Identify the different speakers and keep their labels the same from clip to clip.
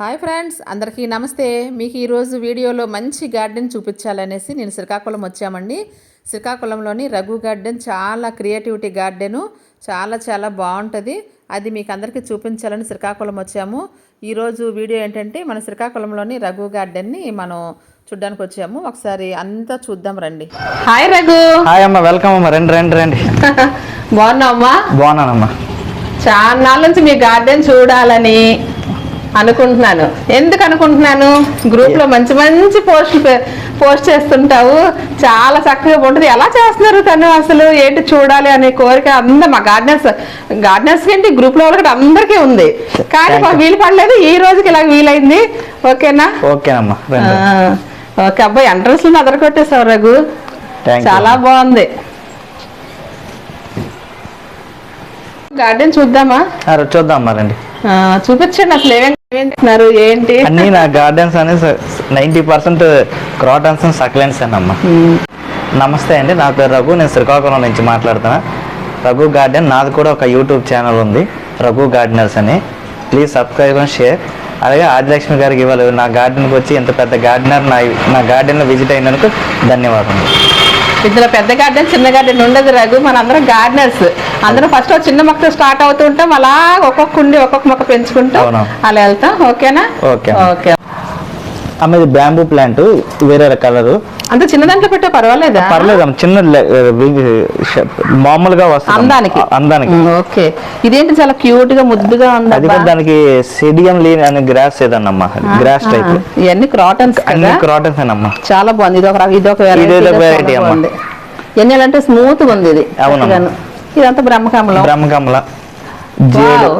Speaker 1: Hi friends అందరికీ నమస్తే. మీకు ఈరోజు వీడియోలో మంచి గార్డెన్ చూపించాలనేసి నేను శ్రీకాకుళం వచ్చామండి. శ్రీకాకుళంలోని రఘు గార్డెన్ చాలా క్రియేటివిటీ గార్డెను చాలా చాలా బాగుంటుంది. అది మీకు అందరికీ చూపించాలని శ్రీకాకుళం వచ్చాము. ఈరోజు వీడియో ఏంటంటే మన శ్రీకాకుళంలోని రఘు గార్డెన్ని మనం చూడ్డానికి వచ్చాము. ఒకసారి అంతా చూద్దాం రండి. హాయ్ రఘు.
Speaker 2: హాయ్ అమ్మ వెల్కమ్ అమ్మ. రండి రండి రండి.
Speaker 1: బాగున్నావమ్మా?
Speaker 2: బాగున్నానమ్మా.
Speaker 1: చాలా నాళ్ళ నుంచి మీ గార్డెన్ చూడాలని అనుకుంటున్నాను. ఎందుకు అనుకుంటున్నాను? గ్రూప్లో మంచి మంచి పోస్టులు పోస్ట్ చేస్తుంటావు. చాలా చక్కగా ఉంటుంది. ఎలా చేస్తున్నారు తను అసలు? ఏంటి చూడాలి అనే కోరిక? అందరు మా గార్డెనర్స్ గార్డెనర్స్ ఏంటి? గ్రూప్లో వాళ్ళకి అందరికీ ఉంది. కానీ మాకు వీలు పడలేదు. ఈ రోజుకి ఇలా వీలైంది. ఓకేనా?
Speaker 2: ఓకేనమ్మా.
Speaker 1: ఓకే అబ్బాయి ఎంట్రన్స్ అదర కొట్టేసావు రఘు. చాలా బాగుంది. గార్డెన్ చూద్దామా?
Speaker 2: చూద్దాం రండి.
Speaker 1: చూపించండి అసలు ఏమేమి ఏమేం చేస్తున్నారు ఏంటి?
Speaker 2: అన్ని నా గార్డెన్స్ అనేది నైంటీ పర్సెంట్ క్రాటన్స్ సక్లెంట్స్ అమ్మా నమస్తే అండి నా పేరు రఘు నేను శ్రీకాకుళం నుంచి మాట్లాడుతున్నా. రఘు గార్డెన్ నాది కూడా ఒక యూట్యూబ్ ఛానల్ ఉంది రఘు గార్డెనర్స్ అని. ప్లీజ్ సబ్స్క్రైబ్ అండ్ షేర్ అలాగే ఆదిలక్ష్మి గారికి ఇవ్వాలి నా గార్డెన్కి వచ్చి ఇంత పెద్ద గార్డెనర్ నా నా గార్డెన్లో విజిట్ అయినందుకు ధన్యవాదాలు
Speaker 1: ఇందులో పెద్ద గార్డెన్ చిన్న గార్డెన్ ఉండదు రఘు. మన అందరం గార్డెనర్స్ అందరం ఫస్ట్ చిన్న మొక్క స్టార్ట్ అవుతూ ఉంటాం. అలా ఒక్కొక్క ఉండి ఒక్కొక్క మొక్క పెంచుకుంటాం. అలా వెళ్తాం. ఓకేనా?
Speaker 2: ఓకే.
Speaker 1: ఓకే.
Speaker 2: అమ్మ ఇది బ్యాంబూ ప్లాంట్ వేరే కలరు
Speaker 1: అంత చిన్న దాంట్లో పెట్టా పర్వాలేదా?
Speaker 2: పర్లేదు చిన్న మామూలుగా వస్తుంది.
Speaker 1: అందానికి. ఓకే. ఇదేంటి చాలా క్యూట్గా ముద్దుగా ఉంది
Speaker 2: అది దానికి సెడియం లేని అని గ్రాస్ ఏదన్నమ్మా? గ్రాస్ టైప్
Speaker 1: ఇవన్నీ క్రాటన్స్
Speaker 2: అన్ని క్రాటన్స్ అన్నమ్మా
Speaker 1: చాలా బాగుంది. ఇది ఒక ఇది ఒక చాలా
Speaker 2: అమ్మ.
Speaker 1: ఎన్ని అంటే స్మూత్గా ఉంది ఇది. చక్కగాను. ఇదంతా బ్రహ్మకమలం.
Speaker 2: బ్రహ్మకమల. జేడు.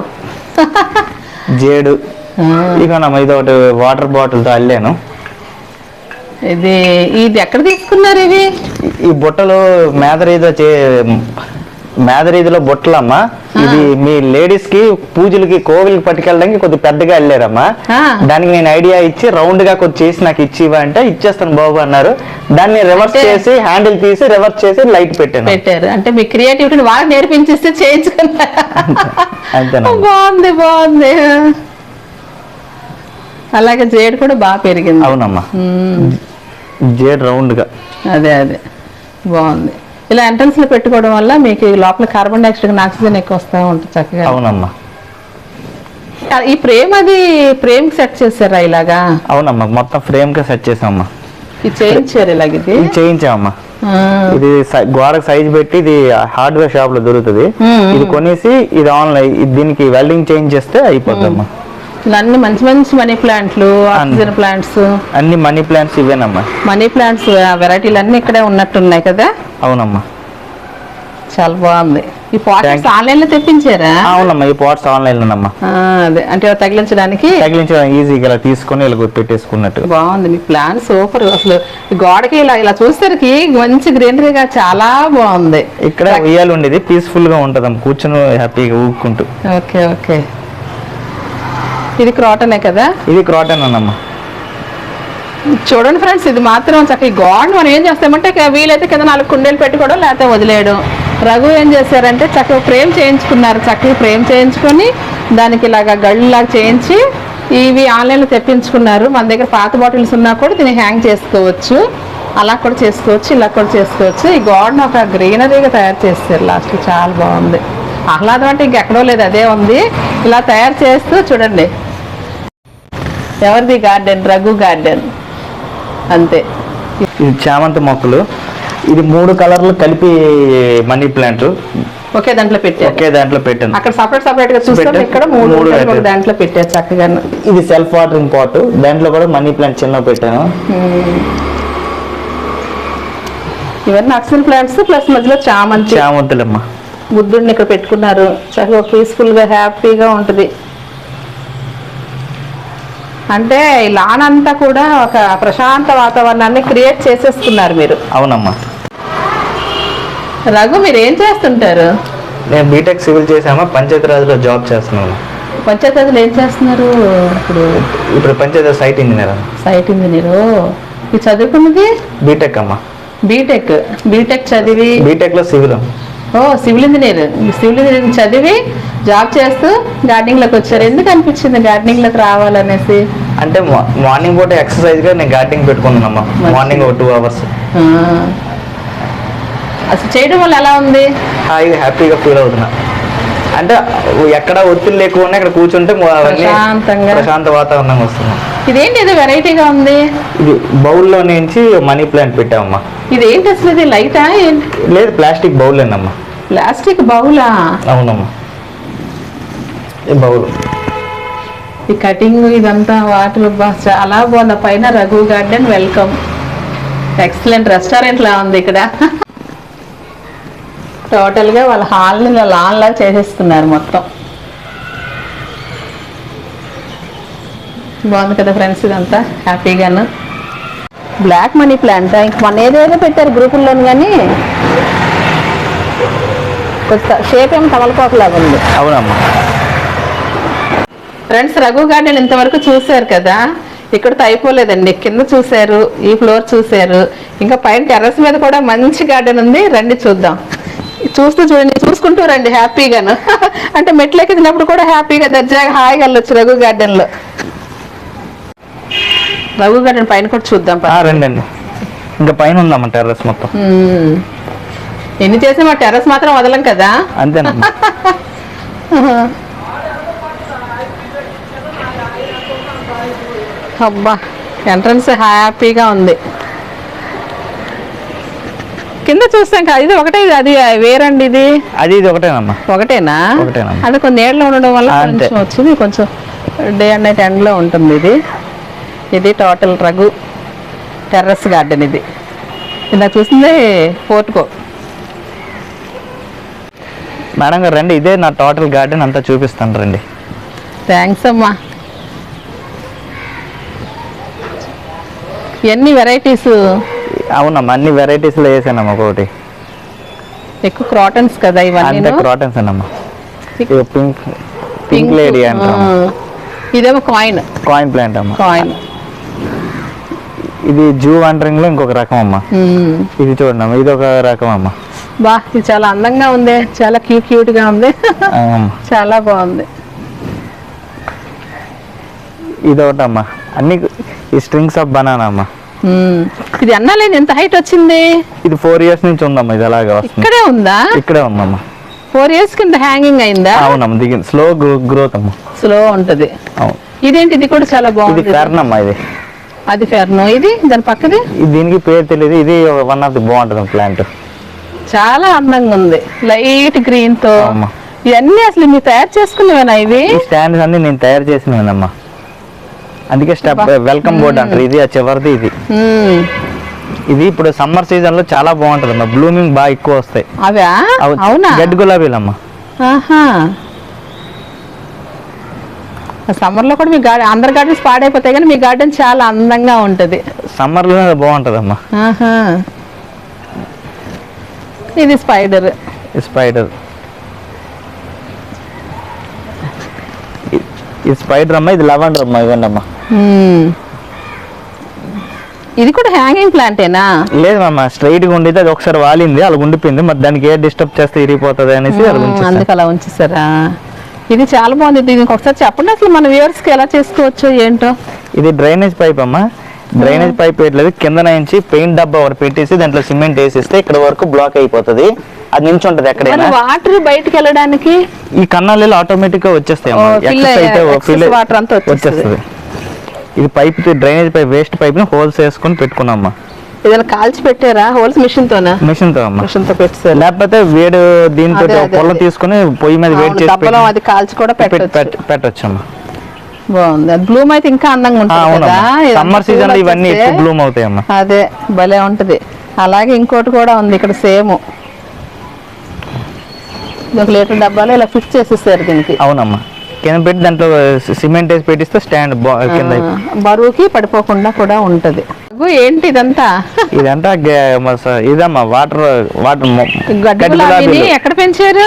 Speaker 2: జేడు.
Speaker 1: ఆ,
Speaker 2: ఇకనమ్మా ఇది ఒకటి వాటర్ బాటిల్తో అల్లాను.
Speaker 1: ఇది ఇది ఎక్కడ తీసుకున్నారు ఇవి?
Speaker 2: ఈ బుట్టలు మేదరీదో చే మేదరీదిలో బుట్టలమ్మా. ఇది మీ లేడీస్కి పూజలకి కోవిలకి పట్టుకెళ్ళడానికి కొద్దిగా పెద్దగా వెళ్ళారమ్మా. దానికి నేను ఐడియా ఇచ్చి రౌండ్గా కొంచెం చేసి నాకు ఇచ్చి ఇవ్వ అంటే ఇచ్చేస్తాను బాబు అన్నారు. దాన్ని రివర్స్ చేసి హ్యాండిల్ తీసి రివర్స్ చేసి లైట్ పెట్టాను.
Speaker 1: పెట్టారు. అంటే మీ క్రియేటివిటీని వాళ్ళకి నేర్పించిస్తే చేయించుకున్నారు. బాగుంది బాగుంది. అలాగే జేడు కూడా బాగా పెరిగింది.
Speaker 2: అవునమ్మా. జేడ్ రౌండ్గా
Speaker 1: అదే అదే. బాగుంది. ఇలా ఎంట్రన్స్లో పెట్టుకోవడం వల్ల మీకు లోపల కార్బన్ డైఆక్సైడ్ ఆక్సిజన్ ఎక్కువ వస్తూ ఉంటుంది చక్కగా.
Speaker 2: అవునమ్మా.
Speaker 1: ఈ ఫ్రేమ్ అది ఫ్రేమ్ సెట్ చేశారా ఇలాగా?
Speaker 2: అవునమ్మా మొత్తం ఫ్రేమ్గా సెట్ చేసామమ్మా.
Speaker 1: ఇది చేయించారు ఇలాగ ఇది?
Speaker 2: ఇది చేయించామమ్మా. ఇది గోడకు సైజ్ పెట్టి ఇది హార్డ్వేర్ షాప్లో దొరుకుతుంది. ఇది కొనేసి ఇది ఆన్లైన్ దీనికి వెల్డింగ్ చేంజ్ చేస్తే అయిపోద్దమ్మా.
Speaker 1: ఇలా అన్ని మంచి మంచి మనీ ప్లాంట్లు ఆక్సిజన్ ప్లాంట్స్
Speaker 2: అన్ని మనీ ప్లాంట్స్ ఇవేనమ్మా.
Speaker 1: మనీ ప్లాంట్స్ వెరైటీలు అన్ని ఇక్కడే ఉన్నట్టున్నాయి కదా?
Speaker 2: అవునమ్మా.
Speaker 1: చాలా బాగుంది. ఈ పాట్స్ ఆన్లైన్లో తెప్పించారా?
Speaker 2: అవునమ్మా ఈ పాట్స్ ఆన్లైన్ లోనమ్మా.
Speaker 1: అదే. అంటే తగిలించడానికి?
Speaker 2: తగిలించడం ఈజీగా ఇలా తీసుకొని ఇలా పెట్టేసుకున్నట్టు
Speaker 1: బాగుంది. మీ ప్లాన్ సూపర్ అసలు గోడకి ఇలా ఇలా చూసేసరికి మంచి గ్రీనరీగా చాలా బాగుంది.
Speaker 2: ఇక్కడ ఉయ్యాలు ఉండేది పీస్ఫుల్గా ఉంటదమ్మా. కూర్చొని హ్యాపీగా ఊపుకుంటూ
Speaker 1: ఓకే ఓకే. ఇది క్రాటనే కదా?
Speaker 2: ఇది క్రాటన్ అన్నమ్మా.
Speaker 1: చూడండి ఫ్రెండ్స్ ఇది మాత్రం చక్కగా గోడ మనం ఏం చేస్తామంటే వీలైతే కింద నాలుగు కుండీలు పెట్టుకోవడం లేకపోతే వదిలేయడం. రఘు ఏం చేశారంటే చక్కగా ఫ్రేమ్ చేయించుకున్నారు. చక్కగా ఫ్రేమ్ చేయించుకొని దానికి ఇలాగా గళ్ళలాగా చేయించి ఇవి ఆన్లైన్లో తెప్పించుకున్నారు. మన దగ్గర పాత బాటిల్స్ ఉన్నా కూడా దీన్ని హ్యాంగ్ చేసుకోవచ్చు. అలా కూడా చేసుకోవచ్చు ఇలా కూడా చేసుకోవచ్చు. ఈ గోడను ఒక గ్రీనరీగా తయారు చేస్తారు లాస్ట్ చాలా బాగుంది. ఆహ్లాదం అంటే ఇంకెక్కడో లేదు అదే ఉంది. ఇలా తయారు చేస్తూ చూడండి. ఎవరిది గార్డెన్? రఘు గార్డెన్. అంతే.
Speaker 2: ఇది చామంతి మొక్కలు. ఇది మూడు కలర్లు కలిపి మనీ ప్లాంట్.
Speaker 1: ఒకే దాంట్లో పెట్టారు.
Speaker 2: ఒకే దాంట్లో పెట్టాను.
Speaker 1: అక్కడ సపరేట్ సపరేట్గా చూస్తే. ఇక్కడ మూడు
Speaker 2: మూడు.
Speaker 1: దాంట్లో పెట్టారు చక్కగా.
Speaker 2: ఇది సెల్ఫ్ వాటరింగ్ పాట్ దాంట్లో కూడా మనీ ప్లాంట్ చిన్న పెట్టాను.
Speaker 1: ఇవన్నీ ఆక్సిజన్ ప్లాంట్స్ ప్లస్ మధ్యలో చామంతి.
Speaker 2: చామంతులమ్మ.
Speaker 1: బుద్ధుడిని ఇక్కడ పెట్టుకున్నారు. చక్కగా పీస్ఫుల్గా హ్యాపీగా ఉంటుంది. అంటే ఈ లాన్ అంతా కూడా ఒక ప్రశాంత వాతావరణాన్ని క్రియేట్ చేసేసుకున్నారు మీరు.
Speaker 2: అవునమ్మా.
Speaker 1: రఘు మీరు ఏం చేస్తుంటారు?
Speaker 2: నేను బీటెక్ సివిల్ చేసామా పంచాయతీరాజ్లో జాబ్ చేస్తున్నాను
Speaker 1: పంచాయతీరాజ్లో ఏం చేస్తున్నారు? ఇప్పుడు
Speaker 2: ఇప్పుడు పంచాయతీ సైట్ ఇంజనీర్? అమ్మ
Speaker 1: సైట్ ఇంజనీర్. చదువుకున్నది?
Speaker 2: బీటెక్ అమ్మా.
Speaker 1: బీటెక్ బీటెక్ చదివి
Speaker 2: బీటెక్లో civil
Speaker 1: oh civil engineer. Civil engineering చదివి జాబ్ చేస్తూ గార్డెనింగ్లోకి వచ్చారు. ఎందుకు అనిపించింది గార్డెనింగ్లోకి రావాలనేసి?
Speaker 2: అంటే మార్నింగ్ పూట ఎక్సర్సైజ్గా నేను గార్డెనింగ్ పెట్టుకున్నానమ్మా. మార్నింగ్ ఒక టూ అవర్స్.
Speaker 1: అసలు చేయడం వల్ల ఎలా ఉంది?
Speaker 2: హాయిగా హ్యాపీగా ఫీల్ అవుతున్నా. అంటే ఎక్కడ ఒత్తిడి లేకుండా ఇక్కడ కూర్చుంటే. ప్రశాంత వాతావరణం వస్తుంది.
Speaker 1: ఇదేంటి ఇది వెరైటీగా ఉంది?
Speaker 2: ఇది బౌల్లో నుంచి మనీ ప్లాంట్ పెట్టామమ్మా.
Speaker 1: ఇదేంటి అసలు ఇది లైటా ఏంటి?
Speaker 2: లేదు ప్లాస్టిక్ బౌల్ అమ్మా
Speaker 1: ప్లాస్టిక్ బౌలా?
Speaker 2: అవునమ్మా. ఈ బౌల్?
Speaker 1: ఈ కటింగ్ ఇదంతా వాటర్ చాలా బాగుంది పైన Raghu garden welcome. Excellent restaurant లా ఉంది ఇక్కడ. టోటల్గా వాళ్ళ హాల్ని లాన్ లాగా చేసేస్తున్నారు మొత్తం. బాగుంది కదా ఫ్రెండ్స్ ఇదంతా? హ్యాపీగాను బ్లాక్ మనీ ప్లాంట్ ఇంక మన ఏదేదో పెట్టారు గ్రూపుల్లోని కానీ కొంచెం షేప్ ఏం తమలపాకులాగా ఉంది.
Speaker 2: అవునమ్మా.
Speaker 1: ఫ్రెండ్స్ రఘు గార్డెన్ ఇంతవరకు చూశారు కదా? ఇక్కడతో అయిపోలేదండి. కింద చూశారు ఈ ఫ్లోర్ చూశారు. ఇంకా పైన టెర్రస్ మీద కూడా మంచి గార్డెన్ ఉంది. రండి చూద్దాం. చూస్తూ చూడండి చూసుకుంటూ రండి హ్యాపీగాను. అంటే మెట్లు ఎక్కినప్పుడు కూడా హ్యాపీగా దర్జాగా హాయిగా వెళ్ళొచ్చు రఘు గార్డెన్లో రఘు గార్డెన్ పైన కూడా చూద్దాం
Speaker 2: ఆ, రండి అండి ఇంకా పైన ఉందమ్మా టెర్రస్ మొత్తం.
Speaker 1: ఎన్ని చేసి మా టెర్రస్ మాత్రం వదలం కదా?
Speaker 2: అంతేనమ్మా
Speaker 1: అబ్బా ఎంట్రన్స్ హ్యాపీగా ఉంది. కింద చూస్తాం కదా ఇది ఒకటే అది వేరండి ఇది?
Speaker 2: అది ఇది ఒకటేనమ్మా.
Speaker 1: ఒకటేనా?
Speaker 2: ఒకటేనమ్మా.
Speaker 1: అది కొంచెం నీళ్ళలో ఉండడం వల్ల
Speaker 2: అంతే.
Speaker 1: కొంచెం వచ్చింది కొంచెం డే అండ్ నైట్ ఎండ్లో ఉంటుంది ఇది. ఇది టోటల్ రఘు టెర్రస్ గార్డెన్ ఇది. ఇలా చూసింది ఫోర్ట్కో
Speaker 2: మేడం గారు రండి ఇదే నా టోటల్ గార్డెన్ అంతా చూపిస్తాను రండి.
Speaker 1: థ్యాంక్స్ అమ్మా. ఎన్ని వెరైటీస్?
Speaker 2: అవునమ్మా అన్ని వెరైటీస్లో వేసానమ్మా ఒకటి
Speaker 1: ఎక్కువ క్రాటన్స్ కదా
Speaker 2: అంతే
Speaker 1: ఇవన్నీ
Speaker 2: క్రాటన్స్ అన్నమ్మా పింక్. పింక్ లేడీ అంటాం
Speaker 1: ఇదేమో కాయిన్.
Speaker 2: కాయిన్ ప్లాంట్ అమ్మా.
Speaker 1: కాయిన్.
Speaker 2: ఇది జూ వండరింగ్లో ఇంకొక రకం అమ్మా ఇది చూడండి అమ్మా ఇది ఒక రకం అమ్మా
Speaker 1: బా ఇది చాలా అందంగా ఉంది చాలా క్యూట్ క్యూట్గా ఉంది. చాలా బాగుంది.
Speaker 2: ఇది ఒకటి అమ్మా అన్ని ఈ స్ట్రింగ్స్ ఆఫ్ బనానా అమ్మా.
Speaker 1: మ్మ్. ఇది అన్నాలేని ఎంత హైట్ వచ్చింది?
Speaker 2: ఇది ఫోర్ ఇయర్స్ నుంచి ఉందమ్మా ఇది అలాగే వస్తుంది.
Speaker 1: ఇక్కడే ఉందా?
Speaker 2: ఇక్కడే ఉందమ్మా.
Speaker 1: ఫోర్ ఇయర్స్ కింద హ్యాంగింగ్ అయిందా?
Speaker 2: అవునమ్మా దిగింది స్లో గ్రోత్ అమ్మా.
Speaker 1: స్లో ఉంటది.
Speaker 2: అవును.
Speaker 1: ఇదేంటి ఇది కూడా చాలా బాగుంది.
Speaker 2: ఫెర్న్ అమ్మా ఇది.
Speaker 1: అది ఫెర్ను ఇది? దాని పక్కది?
Speaker 2: దీనికి పేరు తెలియదు. ఇది వన్ ఆఫ్ ది బాగుంటుంది ప్లాంట్
Speaker 1: చాలా అందంగా ఉంది. లైట్ గ్రీన్తో.
Speaker 2: అమ్మా.
Speaker 1: ఇవన్నీ అసలు మీరు తయారు చేసుకునేవేనా ఇవి?
Speaker 2: స్టాండ్స్ అన్ని నేను తయారు చేసినానమ్మా అందుకే స్టెప్ వెల్కమ్ బోర్డ్ అంటారు. ఇది ఆ చివరిది ఇది.
Speaker 1: మ్మ్.
Speaker 2: ఇది ఇప్పుడు సమ్మర్ సీజన్లో చాలా బాగుంటుంది అమ్మా బ్లూమింగ్ బాగా ఎక్కువ వస్తాయి.
Speaker 1: అవా?
Speaker 2: అవు-
Speaker 1: అవునా?
Speaker 2: గడ్డి గులాబీలమ్మా.
Speaker 1: ఆహా సమ్మర్లో కూడా మీ గార్డెన్ అందరి గార్డెన్స్ పాడైపోతాయి కానీ మీ గార్డెన్ చాలా అందంగా ఉంటది.
Speaker 2: సమ్మర్లో బాగుంటుంది అమ్మా
Speaker 1: ఆహా. ఇది స్పైడర్.
Speaker 2: స్పైడర్. ఇది స్పైడర్ అమ్మా ఇది లెవెండర్ అమ్మా ఇవ్వండి అమ్మా
Speaker 1: ఇది కూడా హ్యాంగింగ్ ప్లాంటేనా?
Speaker 2: లేదు అమ్మా స్ట్రైట్గా ఉండేది అది ఒకసారి వాలింది అలా ఉండిపోయింది. మరి దానికి ఏ డిస్టర్బ్ చేస్తే ఇరిగిపోతుంది అనేసి అలా
Speaker 1: ఉంచేసారా? ఇది చాలా బాగుంది. దీనికి ఒకసారి చెప్పండి అసలు మన వ్యూవర్స్కి ఎలా చేసుకోవచ్చు ఏంటో.
Speaker 2: ఇది డ్రైనేజ్ పైప్ అమ్మా. డ్రైనేజ్ పైప్ పెట్టలేదు కింద నుంచి పెయింట్ డబ్బా ఒకటి పెట్టేసి దాంట్లో సిమెంట్ వేసిస్తే ఇక్కడ వరకు బ్లాక్ అయిపోతుంది. అది నుంచి ఉంటది ఎక్కడైనా
Speaker 1: వాటర్ బయటకు వెళ్ళడానికి?
Speaker 2: ఈ కన్నాలు ఆటోమేటిక్గా వచ్చేస్తాయి
Speaker 1: water అంతా వచ్చేస్తది.
Speaker 2: వచ్చేస్తుంది. ఇది పైప్ డ్రైనేజ్ పైప్ వేస్ట్ పైప్ని హోల్స్ వేసుకొని పెట్టుకున్నామ్మా
Speaker 1: ఏదైనా కాల్చి పెట్టారా హోల్స్ మిషన్ తోనా
Speaker 2: మిషన్తో అమ్మా.
Speaker 1: మిషన్తో పెట్టారు
Speaker 2: లేకపోతే వేడి దీంతో
Speaker 1: అదే, అదే,
Speaker 2: పొలం
Speaker 1: అదే.
Speaker 2: తీసుకుని పొయ్యి మీద వేడి చేసి
Speaker 1: అది కాల్చి కూడా
Speaker 2: పెట్-
Speaker 1: పెట్టచ్చు.
Speaker 2: పెట్- పెట్టొచ్చమ్మా.
Speaker 1: బాగుంది. అది బ్లూమ్ అయితే ఇంకా అందంగా ఉంటుంది కదా?
Speaker 2: సమ్మర్ సీజన్ ఇవన్నీ బ్లూమ్ అవుతాయమ్మా.
Speaker 1: అదే భలే ఉంటది. అలాగే ఇంకోటి కూడా ఉంది ఇక్కడ సేమ్. ఒక లీటర్ డబ్బాలో ఇలా ఫిక్స్ చేసేసారు దీనికి.
Speaker 2: అవునమ్మా. కింద పెట్టి దాంట్లో సిమెంట్ వేసి పెట్టిస్తే స్టాండ్ కింద
Speaker 1: బరువుకి పడిపోకుండా కూడా ఉంటది. ఏంటి ఇదంతా
Speaker 2: ఇదంతా ఇదమ్మా వాటర్ వాటర్
Speaker 1: ఎక్కడ పెంచారు?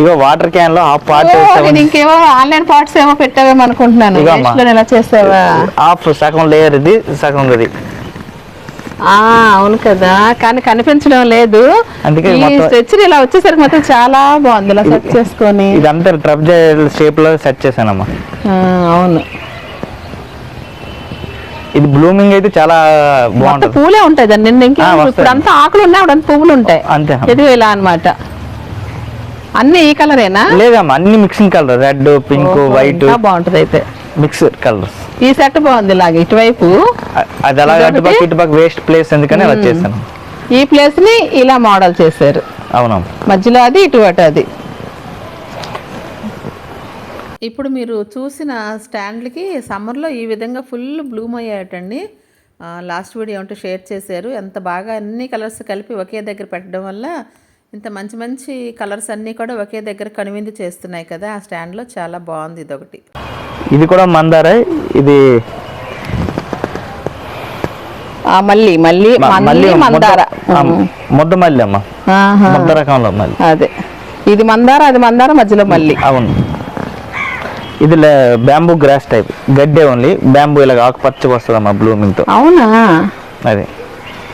Speaker 2: ఇగో వాటర్ క్యాన్లో హాఫ్ పార్ట్
Speaker 1: ఇంకేమో ఆన్లైన్ పార్ట్స్ ఏమో పెట్టావేమో అనుకుంటున్నాను. ఎలా చేసావా?
Speaker 2: హాఫ్ సగం లేయర్ ఇది సగం ఇది
Speaker 1: ఆ అవును కదా. కానీ కనిపించడం లేదు. స్ట్రెచర్ ఇలా వచ్చేసరికి మాత్రం చాలా బాగుంది ఇలా సెట్ చేసుకొని.
Speaker 2: ఇదంతా ట్రప్ షేప్లో సెట్ చేశానమ్మా.
Speaker 1: అవును.
Speaker 2: ఇది బ్లూమింగ్ అయితే చాలా బాగుంటుంది.
Speaker 1: పూలే ఉంటాయి దాన్ని. నిన్న ఇంకేం
Speaker 2: ఆ, వస్తాయి.
Speaker 1: ఇప్పుడు అంతా ఆకులు ఉన్నాయి అప్పుడు పువ్వులు ఉంటాయి.
Speaker 2: అంతే.
Speaker 1: ఇది ఇలా అన్నమాట. అన్ని ఈ కలరేనా?
Speaker 2: లేదమ్మా అన్ని mixing colour red pink white
Speaker 1: బాగుంటది అయితే.
Speaker 2: మిక్స్డ్ కలర్స్
Speaker 1: ఈ సెట్ బాగుంది ఇలాగ ఇటువైపు.
Speaker 2: అది అలా
Speaker 1: ఇదొకటి?
Speaker 2: అటు పక్క ఇటు పక్క వేస్ట్ ప్లేస్ ఎందుకని అలా చేశాను
Speaker 1: ఈ ప్లేస్ని ఇలా మోడల్ చేశారు.
Speaker 2: అవునమ్మా.
Speaker 1: మధ్యలో అది ఇటు అటు అది. ఇప్పుడు మీరు చూసిన స్టాండ్లకి సమ్మర్లో ఈ విధంగా ఫుల్ బ్లూమ్ అయ్యాయటండి. ఆ, లాస్ట్ వీడియో ఉంటే షేర్ చేశారు. ఎంత బాగా అన్ని కలర్స్ కలిపి ఒకే దగ్గర పెట్టడం వల్ల ఇంత మంచి మంచి కలర్స్ అన్నీ కూడా ఒకే దగ్గర కనువిందు చేస్తున్నాయి కదా. ఆ స్టాండ్లో చాలా బాగుంది ఇదొకటి.
Speaker 2: ఇది కూడా మందార. ఇది
Speaker 1: మళ్ళీ మళ్ళీ
Speaker 2: మళ్ళీ
Speaker 1: మళ్ళీ మందార.
Speaker 2: ముద్ద- మల్లి అమ్మ. ముద్ద రకంలో మళ్ళీ
Speaker 1: అదే. ఇది మందార అది మందార మధ్యలో మళ్ళీ
Speaker 2: అవును. ఇది బ్యాంబూ గ్రాస్ టైప్ గడ్డే ఓన్లీ బ్యాంబూ ఇలాగ ఆకుపచ్చ వస్తుంది అమ్మా బ్లూమింగ్తో
Speaker 1: అవునా?
Speaker 2: అదే.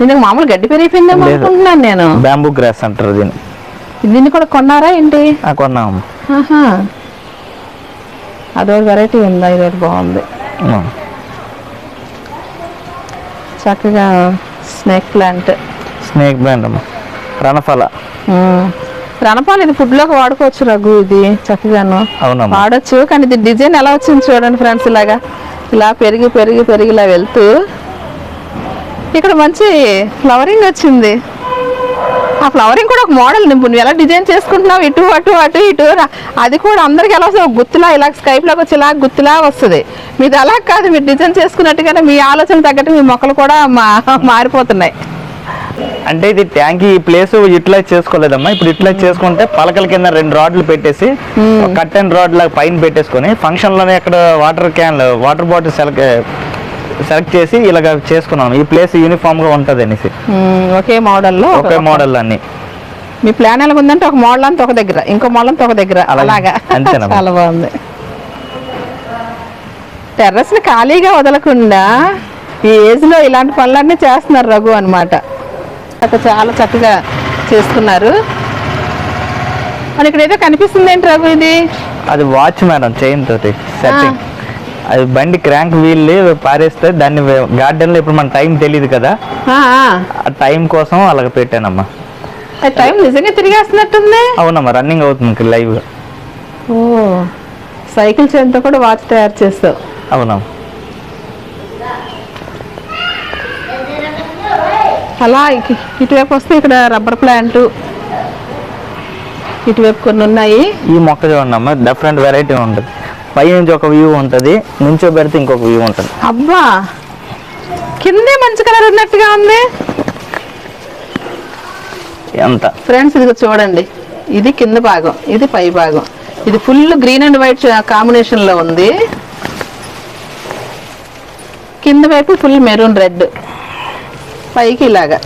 Speaker 1: దీనికి మామూలు గడ్డి. అనుకుంటున్నాను నేను.
Speaker 2: బ్యాంబూ గ్రాస్ అంటారు దీన్ని.
Speaker 1: దీన్ని కూడా కొన్నారా ఏంటి? ఆహా. అదొక వెరైటీ ఉందా? ఇదొకటి బాగుంది. చక్కగా స్నేక్ ప్లాంట్
Speaker 2: స్నేక్ బ్రాండ్ అమ్మా. రణఫల.
Speaker 1: రణపాలు ఇది ఫుడ్లోకి వాడుకోవచ్చు రఘు ఇది చక్కగాను. వాడచ్చు కానీ ఇది డిజైన్ ఎలా వచ్చింది చూడండి ఫ్రెండ్స్ ఇలాగా. ఇలా పెరిగి పెరిగి పెరిగి ఇలా వెళ్తూ. ఇక్కడ మంచి ఫ్లవరింగ్ వచ్చింది. ఆ ఫ్లవరింగ్ కూడా ఒక మోడల్ నువ్వు నువ్వు ఎలా డిజైన్ చేసుకుంటున్నావు? ఇటు అటు అటు ఇటు అది కూడా అందరికి ఎలా వస్తుంది? గుత్తులా ఇలా స్కైప్ లాగా వచ్చి ఇలా గుత్తులా వస్తుంది. మీది అలా కాదు మీరు డిజైన్ చేసుకున్నట్టుగానే మీ ఆలోచన తగ్గట్టు మీ మొక్కలు కూడా మా మారిపోతున్నాయి.
Speaker 2: అంటే ఇది ట్యాంక్ ఈ ప్లేస్ యూటిలైజ్ చేసుకోలేదమ్మా. ఇప్పుడు యూటిలైజ్ చేసుకుంటే పలకల కింద రెండు రాడ్లు పెట్టేసి కట్ అండ్ రాడ్ లాగా పైన పెట్టేసుకొని ఫంక్షన్లోనే అక్కడ water can water bottle select select చేసి ఇలాగ చేసుకున్నాం. ఈ ప్లేస్ యూనిఫామ్గా ఉంటది అనేసి.
Speaker 1: ఒకే మోడల్లో
Speaker 2: ఒకే మోడల్ అన్ని.
Speaker 1: మీ ప్లాన్ ఎలా ఉందంటే ఒక మోడల్ అంతా ఒక దగ్గర ఇంకో మోడల్ అంతా ఒక దగ్గర.
Speaker 2: అలాగే.
Speaker 1: చాలా బాగుంది. టెర్రస్ని ఖాళీగా వదలకుండా ఈ ఏజ్లో ఇలాంటి పనులన్నీ చేస్తున్నారు రఘు అన్నమాట. అక్కడ చాలా చక్కగా చేస్తున్నారు. మరి ఇక్కడ ఏదో కనిపిస్తుంది ఏంటి రఘు ఇది?
Speaker 2: అది వాచ్ మేడం చైన్ తోటి సెట్టింగ్ అది బండి క్రాంక్ వీల్ పారేస్తే దాన్ని గార్డెన్లో ఇప్పుడు మన టైం తెలియదు కదా?
Speaker 1: ఆ,
Speaker 2: టైం కోసం అలాగ పెట్టానమ్మా.
Speaker 1: ఆ టైం నిజంగా తిరిగేస్తున్నట్టుంది?
Speaker 2: అవునమ్మా రన్నింగ్ అవుతుంది లైవ్
Speaker 1: ఓ సైకిల్ చైన్తో కూడా వాచ్ తయారు చేస్తావు.
Speaker 2: అవునమ్మా.
Speaker 1: అలా ఇటు- ఇటువైపు వస్తే ఇక్కడ రబ్బర్ ప్లాంట్ ఇటువైపు కొన్ని ఉన్నాయి.
Speaker 2: ఈ మొక్క చూడండి అమ్మా డిఫరెంట్ వెరైటీ ఉంటుంది. పై నుంచి ఒక వ్యూ ఉంటుంది నుంచో పెడితే ఇంకొక వ్యూ ఉంటుంది.
Speaker 1: అబ్బా! కిందే మంచి కలర్ ఉన్నట్టుగా ఉంది.
Speaker 2: ఎంత?
Speaker 1: ఫ్రెండ్స్ ఇది చూడండి. ఇది కింద భాగం ఇది పై భాగం. ఇది ఫుల్ గ్రీన్ అండ్ వైట్ కాంబినేషన్లో ఉంది. కింద వైపు ఫుల్ మెరూన్ రెడ్ పైకి ఇలాగా.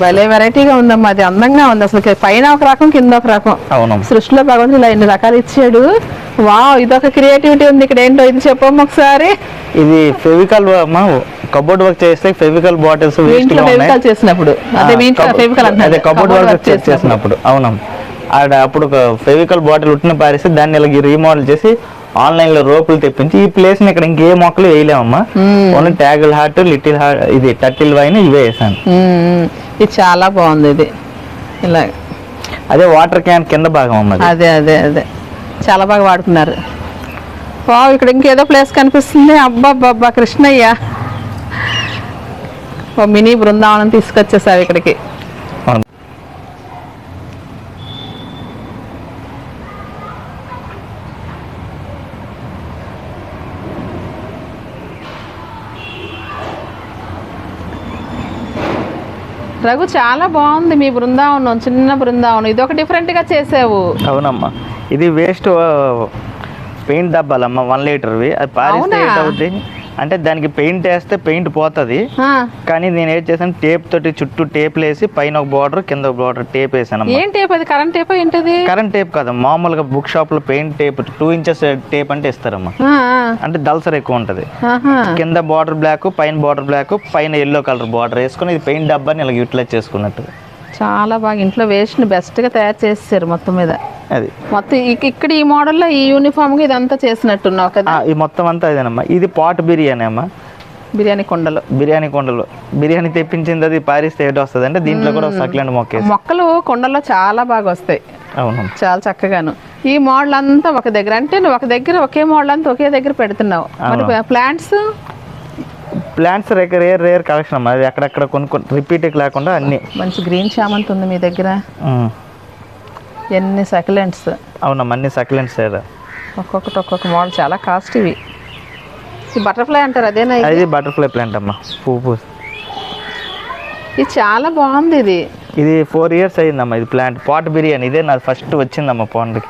Speaker 1: భలే వెరైటీగా ఉందమ్మా అది అందంగా ఉంది అసలు. పైన ఒక రకం కింద ఒక రకం.
Speaker 2: అవునమ్మా.
Speaker 1: సృష్టిలో భగవంతుడు ఇలా ఎన్ని రకాలు ఇచ్చాడు. వావ్ ఇదొక క్రియేటివిటీ ఉంది ఇక్కడ. ఏంటో ఇది చెప్పమ్మా ఒకసారి.
Speaker 2: ఇది ఫెవికల్ అమ్మా కబోర్డ్ వర్క్ చేస్తే ఫెవికల్ బాటిల్స్
Speaker 1: ఫెవికల్ చేసినప్పుడు. అదే మీ ఇంట్లో ఫెవికల్
Speaker 2: అదే
Speaker 1: అంటే
Speaker 2: కబోర్డ్ వర్క్ చేసినప్పుడు. అవునమ్మా. ఆడ అప్పుడు ఒక ఫెవికల్ బాటిల్ ఉట్టిన పారేసి దాన్ని ఇలా రీమోడల్ చేసి ఆన్లైన్లో రోపులు తెప్పించి ఈ ప్లేస్ని ఇక్కడ ఇంకే మొక్కలు వేయలేమమ్మా. ఓన్లీ ట్యాగిల్ హార్ట్ లిటిల్ హార్ట్ ఇది టర్టిల్ వైన్ ఇవే వేసాను.
Speaker 1: ఇది చాలా బాగుంది ఇది. ఇలా.
Speaker 2: అదే వాటర్ క్యాన్ కింద భాగం అమ్మా
Speaker 1: అది. అదే అదే. చాలా బాగా వాడుతున్నారు. వావ్ ఇక్కడ ఇంకేదో ప్లేస్ కనిపిస్తుంది. అబ్బా అబ్బా కృష్ణయ్య. ఓ మినీ బృందావనం తీసుకొచ్చేసారు ఇక్కడికి. రఘు చాలా బాగుంది మీ బృందావనం చిన్న బృందావనం. ఇది ఒక డిఫరెంట్గా చేసావు.
Speaker 2: అవునమ్మా. ఇది వేస్ట్ పెయింట్ డబ్బాలమ్మా వన్ లీటర్వి అది పారేస్తే? అంటే దానికి పెయింట్ వేస్తే పెయింట్ పోతుంది. కానీ నేను ఏం చేశాను టేప్ తోటి చుట్టూ టేప్లు వేసి పైన ఒక బార్డర్ కింద ఒక బార్డర్ టేప్ వేసాను
Speaker 1: ఏం టేప్ అది? కరెంట్ టేప్ ఏంటది?
Speaker 2: కరెంట్ టేప్ కాదు మామూలుగా బుక్ షాప్లో paint tape two inches tape అంటే ఇస్తారమ్మా. అంటే దల్సర్ ఎక్కువ ఉంటది. కింద బార్డర్ బ్లాక్ పైన బార్డర్ బ్లాక్ పైన ఎల్లో కలర్ బార్డర్ వేసుకొని ఇది పెయింట్ డబ్బాని ఇలా యూటిలైజ్ చేసుకున్నట్టు
Speaker 1: చాలా బాగా ఇంట్లో వేస్ట్ బెస్ట్గా తయారు చేసేసారు మొత్తం మీద.
Speaker 2: అది.
Speaker 1: మొత్తం ఇక్- ఇక్కడ ఈ మోడల్లో ఈ యూనిఫామ్గా ఇదంతా చేసినట్టున్నావు కదా?
Speaker 2: ఈ మొత్తం అంతా ఇదేనమ్మా. ఇది పాట్ బిర్యానీ అమ్మా.
Speaker 1: బిర్యానీ కొండలు.
Speaker 2: బిర్యానీ కొండలు. బిర్యానీ తెప్పించింది అది పారిస్తే ఏదో వస్తుంది అంటే దీంట్లో కూడా సక్లెంట్ మొక్కేసి.
Speaker 1: మొక్కలు కొండల్లో చాలా బాగా వస్తాయి.
Speaker 2: అవునమ్మా
Speaker 1: చాలా చక్కగాను. ఈ మోడల్ అంతా ఒక దగ్గర అంటే నువ్వు ఒక దగ్గర ఒకే మోడల్ అంతా ఒకే దగ్గర పెడుతున్నావు. మరి plants?
Speaker 2: Plants rare rare collection అమ్మా. అది అక్కడక్కడ కొన్ని రిపీట్ లేకుండా అన్ని.
Speaker 1: మంచి గ్రీన్ చామంతి ఉంది మీ దగ్గర. ఎన్ని సక్లెంట్స్
Speaker 2: అవునమ్మా అన్ని సక్లెంట్స్
Speaker 1: ఒక్కొక్కటి ఒక్కొక్క మోడల్ చాలా కాస్ట్ ఇవి. బటర్ఫ్లై అంటారు అదేనా ఇది?
Speaker 2: బటర్ఫ్లై ప్లాంట్ అమ్మా పువ్వు.
Speaker 1: ఇది చాలా బాగుంది ఇది.
Speaker 2: ఇది ఫోర్ ఇయర్స్ అయిందమ్మా ఇది ప్లాంట్. పాట్ బిర్యానీ ఇదే నాది ఫస్ట్ వచ్చిందమ్మా పాండ్కి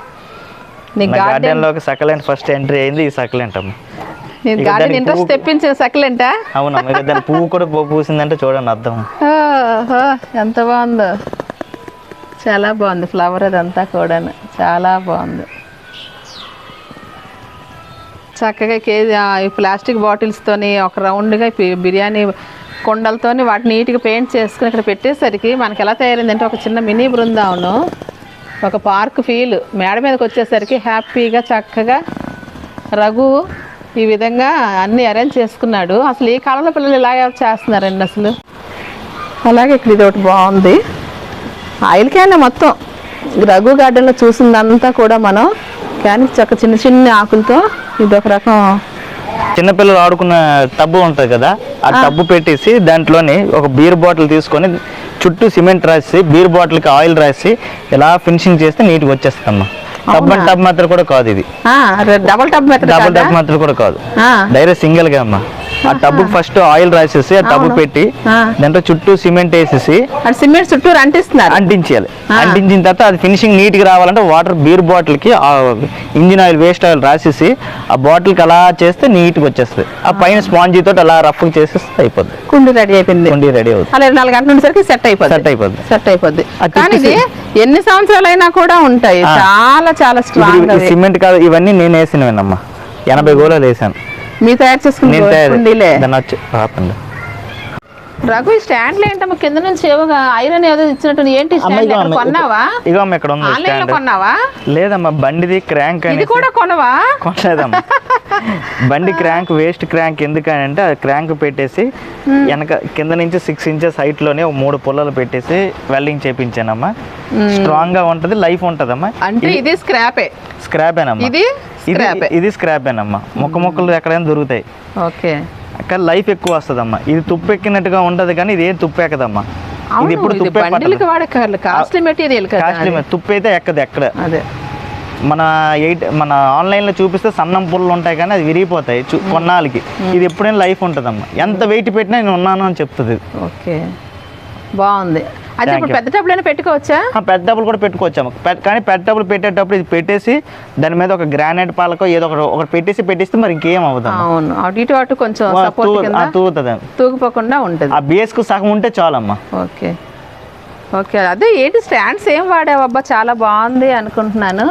Speaker 1: నీ
Speaker 2: నా
Speaker 1: గార్డెన్
Speaker 2: గార్డెన్లోకి సకలెంట్ ఫస్ట్ ఎంట్రీ అయింది ఈ సకలెంట్ అమ్మ.
Speaker 1: నీ
Speaker 2: ఇక
Speaker 1: గార్డెన్ ఇంట్రెస్ట్ తెప్పించిన సక్లెంటా.
Speaker 2: అవునమ్మా ఇక దాని పువ్వు కూడా పూసిందంటే చూడండి అర్థం.
Speaker 1: ఎంత బాగుందో. చాలా బాగుంది ఫ్లవర్ అదంతా కూడాను. చాలా బాగుంది. చక్కగా కేజీ ప్లాస్టిక్ బాటిల్స్తోని ఒక రౌండ్గా బిర్యానీ కొండలతోని వాటిని నీట్గా పెయింట్ చేసుకుని ఇక్కడ పెట్టేసరికి మనకి ఎలా తయారైందంటే ఒక చిన్న మినీ బృందావనం ఒక పార్క్ ఫీల్ మేడ మీదకి వచ్చేసరికి హ్యాపీగా చక్కగా రఘు ఈ విధంగా అన్ని అరేంజ్ చేసుకున్నాడు. అసలు ఈ కాలంలో పిల్లలు ఇలాగే చేస్తున్నారండి అసలు? అలాగే ఇక్కడ ఇది ఒకటి బాగుంది. ఆయిల్ క్యాన్ మొత్తం. రఘు గార్డెన్లో చూసిందంతా కూడా మనం క్యాన్ చక్క చిన్న చిన్న ఆకులతో ఇది ఒక రకం
Speaker 2: చిన్నపిల్లలు ఆడుకున్న టబ్బు ఉంటుంది కదా ఆ టబ్బు పెట్టేసి దాంట్లోని ఒక బీర్ బాటిల్ తీసుకొని చుట్టూ సిమెంట్ రాసి బీర్ బాటిల్కి ఆయిల్ రాసి ఇలా ఫినిషింగ్ చేస్తే నీట్గా వచ్చేస్తుందమ్మా. టబ్ అండ్ టబ్ మాత్రం కూడా కాదు ఇది.
Speaker 1: Double tub method
Speaker 2: double tub మాత్రం కూడా కాదు. డైరెక్ట్ సింగిల్గా అమ్మా. ఆ టబ్బు ఫస్ట్ ఆయిల్ రాసేసి ఆ టబ్బు పెట్టి. దాంట్లో చుట్టూ సిమెంట్ వేసేసి
Speaker 1: సిమెంట్ చుట్టూ అంటిస్తున్నారు.
Speaker 2: అంటించేయాలి. అంటించిన తర్వాత అది ఫినిషింగ్ నీట్గా రావాలంటే వాటర్ బీర్ బాటిల్కి ఆ ఇంజిన్ ఆయిల్ వేస్ట్ ఆయిల్ రాసేసి ఆ బాటిల్కి అలా చేస్తే నీట్గా వచ్చేస్తుంది. ఆ పైన స్పాంజీ తోటి అలా రఫ్ చేసేస్తే అయిపోద్ది.
Speaker 1: కుండి రెడీ అయిపోయింది.
Speaker 2: కుండీ రెడీ అవుతుంది
Speaker 1: అలా నాలుగు గంటల ఉండేసరికి సెట్ అయిపోద్ది.
Speaker 2: సెట్ అయిపోద్ది.
Speaker 1: సెట్ అయిపోద్ది. కానీ ఎన్ని సంవత్సరాలైనా కూడా ఉంటాయి. చాలా చాలా స్ట్రాంగ్
Speaker 2: సిమెంట్ కాదు ఇవన్నీ నేను వేసినవేనమ్మా. ఎనభై గోళాలు వేసాను.
Speaker 1: మీరు తయారు
Speaker 2: తయారు
Speaker 1: కుండీలే?
Speaker 2: దాన్ని వచ్చి ఆపండి.
Speaker 1: రఘు ఈ స్టాండ్లు ఏంటమ్మా? కింద నుంచి ఏవో ఐరన్ ఏదో ఇచ్చినట్టు ఏంటి స్టాండ్ కొన్నావా?
Speaker 2: ఇగో ఇక్కడ ఉంది
Speaker 1: ఆన్లైన్లో
Speaker 2: స్టాండ్.
Speaker 1: కొన్నావా?
Speaker 2: లేదమ్మా బండిది క్రాంక్
Speaker 1: ఇది
Speaker 2: అని
Speaker 1: కూడా కొనవా?
Speaker 2: కొనలేదమ్మా. బండి క్రాంక్ వేస్ట్ క్రాంక్ ఎందుకని అంటే ఆ క్రాంక్ పెట్టేసి వెనక కింద నుంచి సిక్స్ ఇంచెస్ హైట్లోనే మూడు పుల్లలు పెట్టేసి వెల్డింగ్ చేపించానమ్మా. స్ట్రాంగ్గా ఉంటది లైఫ్ ఉంటదమ్మా.
Speaker 1: అంటే ఇది స్క్రాపే
Speaker 2: స్క్రాప్ ఏనమ్మా
Speaker 1: ఇది
Speaker 2: ఇది
Speaker 1: స్క్రాపే
Speaker 2: ఇది స్క్రాప్ ఏనమ్మా ముక్క ముక్కలు ఎక్కడైనా దొరుకుతాయి.
Speaker 1: ఓకే.
Speaker 2: కానీ లైఫ్ ఎక్కువ వస్తుందమ్మా. ఇది తుప్పు ఎక్కినట్టుగా ఉంటది కానీ ఇది ఏం తుప్పు ఎక్కదమ్మా. ఇది ఇప్పుడు
Speaker 1: ఇది
Speaker 2: తుప్పే అయితే ఎక్కదు ఎక్కడ.
Speaker 1: అదే.
Speaker 2: మన ఎయిట్ మన ఆన్లైన్లో చూపిస్తే సన్నం పుల్లలు ఉంటాయి కానీ అది విరిగిపోతాయి కొన్నాళ్ళకి. ఇది ఎప్పుడైనా లైఫ్ ఉంటుందమ్మా. ఎంత వెయిట్ పెట్టినా నేను ఉన్నాను అని చెప్తుంది. ఇది.
Speaker 1: ఓకే. బాగుంది. అయితే ఇప్పుడు పెద్ద టబ్బులైనా పెట్టుకోవచ్చా?
Speaker 2: ఆ పెద్ద డబ్బులు కూడా పెట్టుకోవచ్చాము కానీ పెద్ద డబ్బులు పెట్టేటప్పుడు ఇది పెట్టేసి దాని మీద ఒక గ్రానైట్ పాలకో ఏదో ఒకటి ఒకటి పెట్టేసి పెట్టేస్తే మరి ఇంకేం అవ్వదు
Speaker 1: అవును. అటు ఇటు అటు కొంచెం
Speaker 2: తూగుతుంది.
Speaker 1: తూగిపోకుండా ఉంటుంది.
Speaker 2: ఆ బేస్కు సగం ఉంటే చాలమ్మా.
Speaker 1: ఓకే. ఓకే. అదే ఏంటి స్టాండ్స్ ఏం వాడావు? అబ్బా చాలా బాగుంది అనుకుంటున్నాను.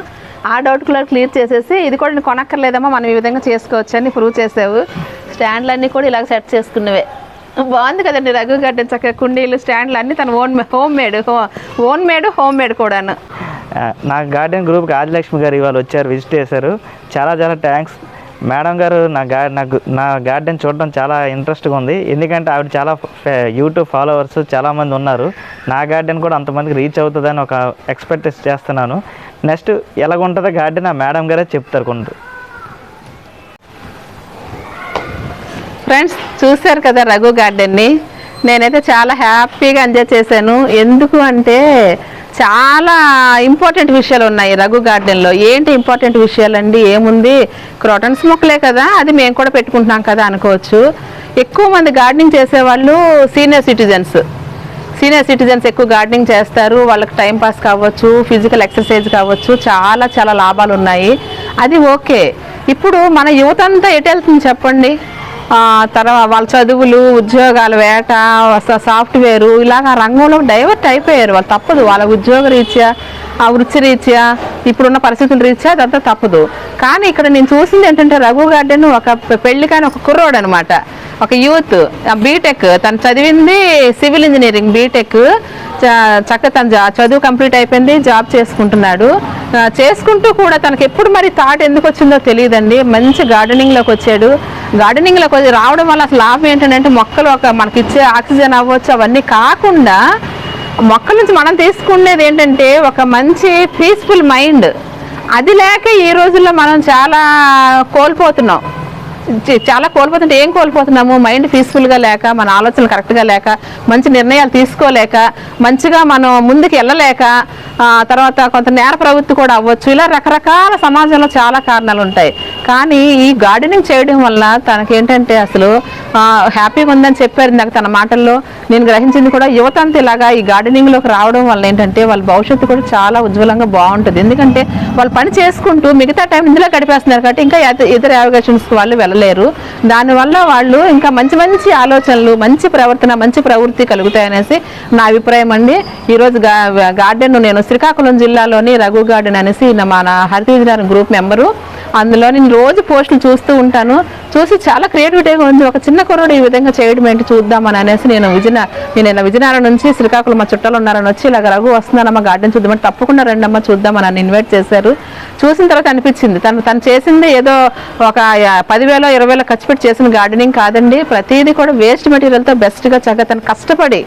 Speaker 1: ఆ డౌట్ కూడా క్లియర్ చేసేసి ఇది కూడా నేను కొనక్కర్లేదమ్మా. మనం ఈ విధంగా చేసుకోవచ్చు అని ప్రూవ్ చేసావు. స్టాండ్లు అన్నీ కూడా ఇలాగ సెట్ చేసుకున్నవే. బాగుంది కదండి రఘు గార్డెన్ చక్కగా కుండీలు స్టాండ్లు అన్నీ తన own home made own made home made కూడాను
Speaker 2: నా గార్డెన్ గ్రూప్కి ఆదిలక్ష్మి గారు ఇవాళ వచ్చారు విజిట్ చేశారు. చాలా చాలా థ్యాంక్స్ మేడం గారు నా గా నాకు నా గార్డెన్ చూడడం చాలా ఇంట్రెస్ట్గా ఉంది. ఎందుకంటే ఆవిడ చాలా యూట్యూబ్ ఫాలోవర్స్ చాలామంది ఉన్నారు. నా గార్డెన్ కూడా అంతమందికి రీచ్ అవుతుందని ఒక ఎక్స్పెక్ట్ చేస్తున్నాను. నెక్స్ట్ ఎలాగుంటుందో గార్డెన్ ఆ మేడం గారే చెప్తారు కొందరు.
Speaker 1: ఫ్రెండ్స్ చూశారు కదా రఘు గార్డెన్ని? నేనైతే చాలా హ్యాపీగా ఎంజాయ్ చేశాను. ఎందుకు అంటే చాలా ఇంపార్టెంట్ విషయాలు ఉన్నాయి రఘు గార్డెన్లో. ఏంటి ఇంపార్టెంట్ విషయాలండి? ఏముంది? క్రోటన్స్ మొక్కలే కదా? అది మేము కూడా పెట్టుకుంటున్నాం కదా అనుకోవచ్చు. ఎక్కువ మంది గార్డెనింగ్ చేసేవాళ్ళు సీనియర్ సిటిజన్స్. సీనియర్ సిటిజన్స్ ఎక్కువ గార్డెనింగ్ చేస్తారు. వాళ్ళకి టైం పాస్ కావచ్చు ఫిజికల్ ఎక్సర్సైజ్ కావచ్చు. చాలా చాలా లాభాలు ఉన్నాయి. అది ఓకే. ఇప్పుడు మన యువత అంతా ఎటు వెళ్తుంది చెప్పండి? తర్వాత వాళ్ళ చదువులు ఉద్యోగాల వేట సాఫ్ట్వేరు ఇలాగ రంగంలో డైవర్ట్ అయిపోయారు. వాళ్ళు తప్పదు. వాళ్ళ ఉద్యోగ రీత్యా ఆ వృత్తి రీత్యా ఇప్పుడున్న పరిస్థితుల రీత్యా అదంతా తప్పదు. కానీ ఇక్కడ నేను చూసింది ఏంటంటే రఘు గార్డెన్ ఒక పెళ్ళి కానీ ఒక కుర్రోడు అనమాట ఒక యూత్ బీటెక్. తను చదివింది సివిల్ ఇంజనీరింగ్ బీటెక్. చక్కగా తన చదువు కంప్లీట్ అయిపోయింది జాబ్ చేసుకుంటున్నాడు. చేసుకుంటూ కూడా తనకి ఎప్పుడు మరి థాట్ ఎందుకు వచ్చిందో తెలియదండి. మంచి గార్డెనింగ్లోకి వచ్చాడు. గార్డెనింగ్లోకి వచ్చి రావడం వల్ల అసలు లాభం ఏంటంటే మొక్కలు ఒక మనకి ఇచ్చే ఆక్సిజన్ అవ్వచ్చు అవన్నీ కాకుండా మొక్కల నుంచి మనం తీసుకునేది ఏంటంటే ఒక మంచి పీస్ఫుల్ మైండ్ అది లేక ఈ రోజుల్లో మనం చాలా కోల్పోతున్నాం. చాలా కోల్పోతుంటే ఏం కోల్పోతున్నాము? మైండ్ పీస్ఫుల్గా లేక మన ఆలోచనలు కరెక్ట్గా లేక మంచి నిర్ణయాలు తీసుకోలేక మంచిగా మనం ముందుకు వెళ్ళలేక తర్వాత కొంత నేర ప్రవృత్తి కూడా అవ్వచ్చు. ఇలా రకరకాల సమాజంలో చాలా కారణాలు ఉంటాయి. కానీ ఈ గార్డెనింగ్ చేయడం వల్ల తనకేంటంటే అసలు హ్యాపీగా ఉందని చెప్పారు నాకు తన మాటల్లో. నేను గ్రహించింది కూడా యువత అంతా ఇలాగా ఈ గార్డెనింగ్లోకి రావడం వల్ల ఏంటంటే వాళ్ళ భవిష్యత్తు కూడా చాలా ఉజ్వలంగా బాగుంటుంది. ఎందుకంటే వాళ్ళు పని చేసుకుంటూ మిగతా టైం ఇందులో గడిపేస్తున్నారు కాబట్టి ఇంకా ఇతర యావిగేషన్స్కి వాళ్ళు చూడలేరు. దానివల్ల వాళ్ళు ఇంకా మంచి మంచి ఆలోచనలు మంచి ప్రవర్తన మంచి ప్రవృత్తి కలుగుతాయనేసి నా అభిప్రాయం అండి. ఈరోజు గార్డెన్ నేను శ్రీకాకుళం జిల్లాలోని రఘు గార్డెన్ అనేసి మన హరిత విజయనగరం గ్రూప్ మెంబరు. అందులో నేను రోజు పోస్టులు చూస్తూ ఉంటాను. చూసి చాలా క్రియేటివిటీగా ఉంది. ఒక చిన్న కుర్రోడు ఈ విధంగా చేయడం ఏంటి చూద్దామని అనేసి నేను విజయన నేను ఇలా విజయనగరం నుంచి శ్రీకాకుళం మా చుట్టాలు ఉన్నారని వచ్చి ఇలాగ రఘు వస్తున్నానమ్మా గార్డెన్ చూద్దామని తప్పకుండా రండమ్మా చూద్దామని నన్ను ఇన్వైట్ చేశారు. చూసిన తర్వాత అనిపించింది. తను తను చేసింది ఏదో ఒక యా- పదివేలో ఇరవై వేల ఖర్చు పెట్టి చేసిన గార్డెనింగ్ కాదండి. ప్రతిదీ కూడా వేస్ట్ మెటీరియల్తో బెస్ట్గా చక్కగా తను కష్టపడి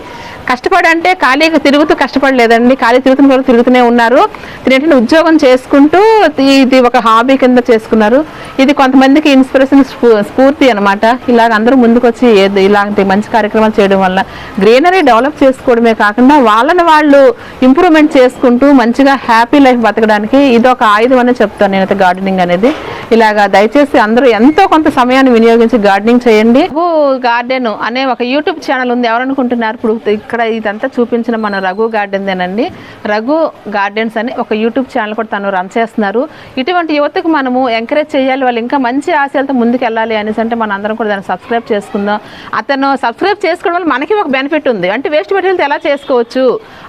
Speaker 1: కష్టపడి అంటే ఖాళీగా తిరుగుతూ కష్టపడలేదండి. ఖాళీ తిరుగుతున్న వాళ్ళు తిరుగుతూనే ఉన్నారు. తినేటువంటి ఉద్యోగం చేసుకుంటూ ఇది ఒక హాబీ కింద చేసుకున్నారు. ఇది కొంతమందికి ఇన్స్పిరేషన్ స్ఫూర్తి అనమాట ఇలాగ అందరూ ముందుకొచ్చి ఏది- ఇలాంటి మంచి కార్యక్రమాలు చేయడం వల్ల గ్రీనరీ డెవలప్ చేసుకోవడమే కాకుండా వాళ్ళని వాళ్ళు ఇంప్రూవ్మెంట్ చేసుకుంటూ మంచిగా హ్యాపీ లైఫ్ బతకడానికి ఇది ఒక ఆయుధం అనే చెప్తాను నేనైతే గార్డెనింగ్ అనేది. ఇలాగా దయచేసి అందరూ ఎంతో కొంత సమయాన్ని వినియోగించి గార్డెనింగ్ చేయండి. రఘు గార్డెన్ అనే ఒక యూట్యూబ్ ఛానల్ ఉంది. ఎవరనుకుంటున్నారు? ఇప్పుడు ఇక్కడ ఇదంతా చూపించిన మన రఘు గార్డెన్దేనండి. రఘు గార్డెన్స్ అని ఒక యూట్యూబ్ ఛానల్ కూడా తను రన్ చేస్తున్నారు. ఇటువంటి యువతకు మనము ఎంకరేజ్ చేయాలి. వాళ్ళు ఇంకా మంచి ఆశయాలతో ముందుకు వెళ్ళాలి అనేసి అంటే మన అందరం కూడా దాన్ని సబ్స్క్రైబ్ చేసుకుందాం. అతను సబ్స్క్రైబ్ చేసుకోవడం వల్ల మనకి ఒక బెనిఫిట్ ఉంది. అంటే వేస్ట్ మెటీరియల్తో ఎలా చేసుకోవచ్చు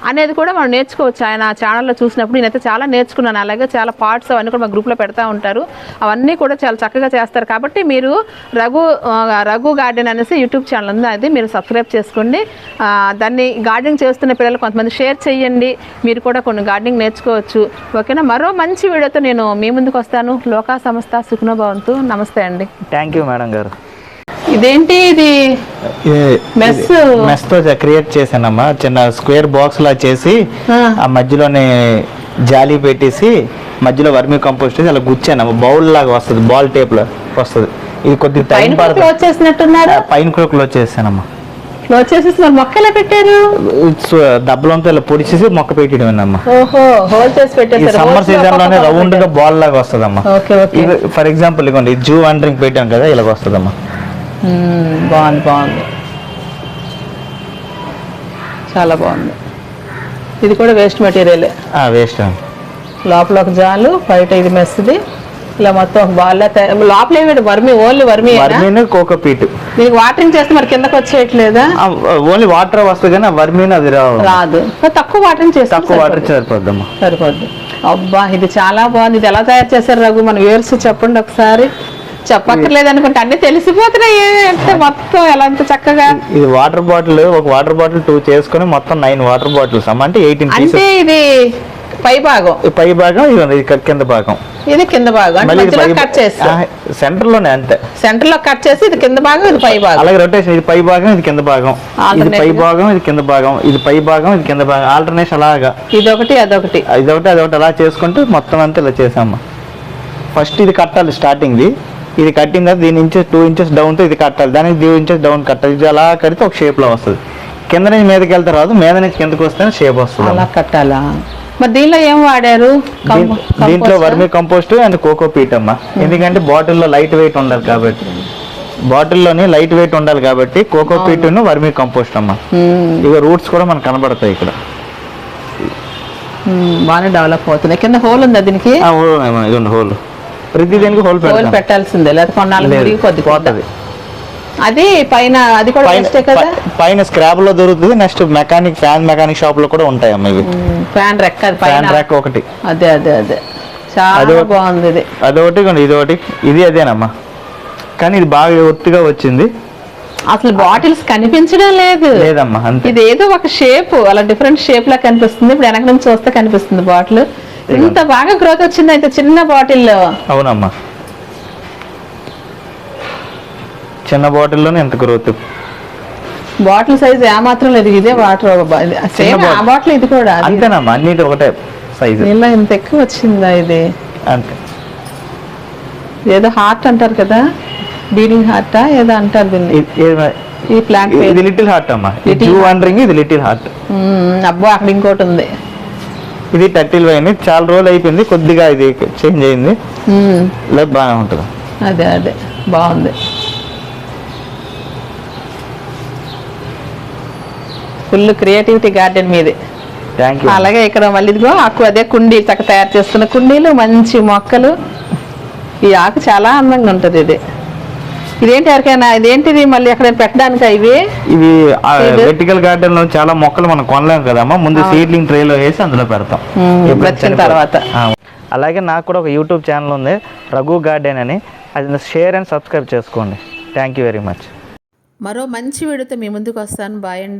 Speaker 1: అనేది కూడా మనం నేర్చుకోవచ్చు. ఆయన ఛానల్లో చూసినప్పుడు నేనైతే చాలా నేర్చుకున్నాను. అలాగే చాలా పార్ట్స్ అవన్నీ కూడా మా గ్రూప్లో పెడతా ఉంటారు. అవన్నీ కూడా చాలా చక్కగా చేస్తారు. కాబట్టి మీరు రఘు రఘు గార్డెన్ అనేసి యూట్యూబ్ ఛానల్ ఉంది. అది మీరు సబ్స్క్రైబ్ చేసుకోండి. దాన్ని గార్డెనింగ్ చేస్తున్న పిల్లలు కొంతమంది షేర్ చేయండి. మీరు కూడా కొన్ని గార్డెనింగ్ నేర్చుకోవచ్చు. ఓకేనా? మరో మంచి వీడియోతో నేను మీ ముందుకు వస్తాను. లోకా సంస్థ సుఖనోభవంతు నమస్తే అండి.
Speaker 2: థ్యాంక్ యూ మేడం గారు.
Speaker 1: ఇదేంటి ఇది? మెస్
Speaker 2: మెస్తో క్రియేట్ చేశానమ్మా. చిన్న స్క్వేర్ బాక్స్ లా చేసి
Speaker 1: ఆ.
Speaker 2: మధ్యలోనే జాలి పెట్టేసి మధ్యలో వర్మి కంపోస్ట్ వేసి అలా గుచ్చాను బౌల్ లాగా వస్తుంది బాల్ టేప్లో వస్తుంది. ఇది కొద్దిగా టైం పడుతుంది. పైన కూడా క్లోజ్ చేశానమ్మా.
Speaker 1: క్లోజ్ చేసేసి మరి మొక్కలే పెట్టారు?
Speaker 2: డబ్బులంతా ఇలా పొడిచేసి మొక్క పెట్టడమేనమ్మా
Speaker 1: ఓహో హోల్ చేసి
Speaker 2: ఈ
Speaker 1: పెట్టేశారు.
Speaker 2: సమ్మర్ సీజన్లోనే రౌండ్గా
Speaker 1: పెట్టారు.
Speaker 2: బాల్ లాగా వస్తుందమ్మా. ఫర్ ఎగ్జాంపుల్ ఇవ్వండి జూ అండరింగ్ పెట్టాం కదా ఇలాగ వస్తుందమ్మా.
Speaker 1: మ్మ్, బాగుంది బాగుంది. చాలా బాగుంది. ఇది కూడా వేస్ట్ మెటీరియల్.
Speaker 2: వేస్ట్
Speaker 1: లోపల ఒక జాలు బయట ఇది మెస్ది ఇలా మొత్తం ఒక బాల్ లోపల ఏమి వర్మి ఓన్లీ వర్మి
Speaker 2: వర్మీన్ కోకోపీట్
Speaker 1: దీనికి వాటరింగ్ చేస్తే మరి కిందకి వచ్చేయట్లేదా?
Speaker 2: ఓన్లీ వాటర్ వస్తుంది కానీ వర్మీన్ అది
Speaker 1: రాదు. తక్కువ వాటరింగ్ చేస్తే
Speaker 2: తక్కువ వాటర్ సరిపోద్దమ్మా.
Speaker 1: సరిపోద్ది. అబ్బా ఇది చాలా బాగుంది. ఇది ఎలా తయారు చేశారు రఘు? మన వ్యూవర్స్ చెప్పండి ఒకసారి. చెప్పక్కర్లేదు అనుకుంటే అన్ని తెలిసిపోతున్నాయి. అంటే మొత్తం ఎలా అంత చక్కగా
Speaker 2: ఇది వాటర్ బాటిల్ ఒక వాటర్ బాటిల్ టూ చేసుకొని మొత్తం నైన్ వాటర్ బాటిల్స్ అంటే ఎయిటీన్
Speaker 1: అంటే ఇది పై భాగం.
Speaker 2: పై భాగం ఇది ఇది కింద భాగం.
Speaker 1: ఇది కింద భాగం.
Speaker 2: ఇది
Speaker 1: కట్ చేసి
Speaker 2: సెంటర్లోనే అంతే.
Speaker 1: సెంటర్లో కట్ చేసి ఇది కింద భాగం ఇది పై భాగం.
Speaker 2: అలాగే రొటేషన్ ఇది పై భాగం ఇది కింద భాగం. ఇది పై? భాగం ఇది కింద భాగం. ఇది పై భాగం ఇది కింద భాగం. ఆల్టర్నేషన్ అలాగా.
Speaker 1: ఇదొకటి అదొకటి.
Speaker 2: ఇదొకటి అదొకటి అలా చేసుకుంటూ మొత్తం అంతా ఇలా చేసామ్మా ఫస్ట్ ఇది కట్టాలి స్టార్టింగ్ది ఇది కట్టిన తర్వాత దీని ఇంచెస్ టూ ఇంచెస్ డౌన్తో ఇది కట్టాలి. దానికి టూ ఇంచెస్ డౌన్ కట్టాలి. ఇది అలా కడితే ఒక షేప్లో వస్తుంది. కింద నుంచి మీదకి వెళ్తే రాదు మీద నుంచి కిందకి వస్తేనే షేప్ వస్తుంది
Speaker 1: అలా కట్టాలా? మరి దీనిలో ఏం వాడారు?
Speaker 2: దీంట్లో? Vermi compost and coco peat అమ్మా. ఎందుకంటే బాటిల్లో లైట్ వెయిట్ ఉండాలి కాబట్టి. బాటిల్లోని లైట్ వెయిట్ ఉండాలి కాబట్టి కోకో పీట్ వర్మి కంపోస్ట్ అమ్మా.
Speaker 1: మ్మ్.
Speaker 2: ఇక రూట్స్ కూడా మనకు కనబడతాయి ఇక్కడ.
Speaker 1: బాగానే డెవలప్ అవుతుంది కింద హోల్ ఉందా దీనికి?
Speaker 2: Hole hole. ప్రతి దీనికి హోల్
Speaker 1: హోల్ పెట్టాల్సిందే. లేదా. కొన్నాళ్ళు కొద్ది
Speaker 2: పోతది
Speaker 1: అది పైన అది కూడా వేస్టే కదా?
Speaker 2: పైన స్క్రాప్లో దొరుకుతుంది. నెక్స్ట్ మెకానిక్ ఫ్యాన్ మెకానిక్ షాప్లో కూడా ఉంటాయి అమ్మ ఇవి.
Speaker 1: ఫ్యాన్ రెక్క అది
Speaker 2: ఫ్యాన్ ర్యాక్ ఒకటి.
Speaker 1: అదే అదే అదే. చాలా బాగుంది ఇది.
Speaker 2: అదొకటి ఇదిగోండి, ఇది ఒకటి ఇది అదేనమ్మా. కానీ ఇది బాగా ఒత్తుగా వచ్చింది.
Speaker 1: అసలు బాటిల్స్ కనిపించడం లేదు.
Speaker 2: లేదమ్మా
Speaker 1: ఇది ఏదో ఒక షేప్ అలా డిఫరెంట్ షేప్ లా కనిపిస్తుంది. ఇప్పుడు వెనక నుంచి చూస్తే కనిపిస్తుంది బాటిల్ ఇంత బాగా గ్రోత్ వచ్చింది అయితే చిన్న బాటిల్లో
Speaker 2: అవునమ్మా. చిన్న బాటిల్లోనే ఎంత గ్రోత్
Speaker 1: బాటిల్ సైజ్ ఏమాత్రం లేదు ఇదే వాటర్ సేమ్ ఆ. బాటిల్ ఇది కూడా.
Speaker 2: అంతేనమ్మా అన్నిటి ఒకటే సైజు
Speaker 1: ఇలా ఇంత ఎక్కువ వచ్చిందా ఇది?
Speaker 2: అంతే.
Speaker 1: ఏదో హార్ట్ అంటారు కదా బీడింగ్ హార్టా ఏదో అంటారు దీన్ని. ఈ ప్లాంట్
Speaker 2: ఇది లిటిల్ హార్ట్ అమ్మా. జూ ఇది లిటిల్ హార్ట్
Speaker 1: అబ్బో అక్కడ ఇంకోటి ఉంది.
Speaker 2: ఇది టర్టిల్ వైన్ చాలా రోజులు అయిపోయింది. కొద్దిగా ఇది చేంజ్ అయింది. ఇలా బాగానే ఉంటుంది.
Speaker 1: అదే అదే. బాగుంది. ఫుల్ క్రియేటివిటీ గార్డెన్ మీది. అలాగే ఇక్కడ మళ్ళీ ఇదిగో ఆకు అదే కుండీ చక్క తయారు చేస్తున్న కుండీలు మంచి మొక్కలు. ఈ ఆకు చాలా అందంగా ఉంటుంది ఇది. ఇదేంటి ఎవరికైనా ఇదేంటిది మళ్ళీ అక్కడ పెట్టడానికి ఇవి?
Speaker 2: ఇవి
Speaker 1: ఇది?
Speaker 2: వెర్టికల్ గార్డెన్లో చాలా మొక్కలు మనం కొనలేము కదమ్మా. ముందు. సీడ్లింగ్ ట్రే లో వేసి అందులో పెడతాం. చనిపో-
Speaker 1: తర్వాత.
Speaker 2: అలాగే నాకు కూడా ఒక యూట్యూబ్ ఛానల్ ఉంది రఘు గార్డెన్ అని. అది షేర్ అండ్ సబ్స్క్రైబ్ చేసుకోండి. థ్యాంక్ యూ వెరీ మచ్
Speaker 1: మరో మంచి వీడియోతో మీ ముందుకు వస్తాను. బాయ్ అండి.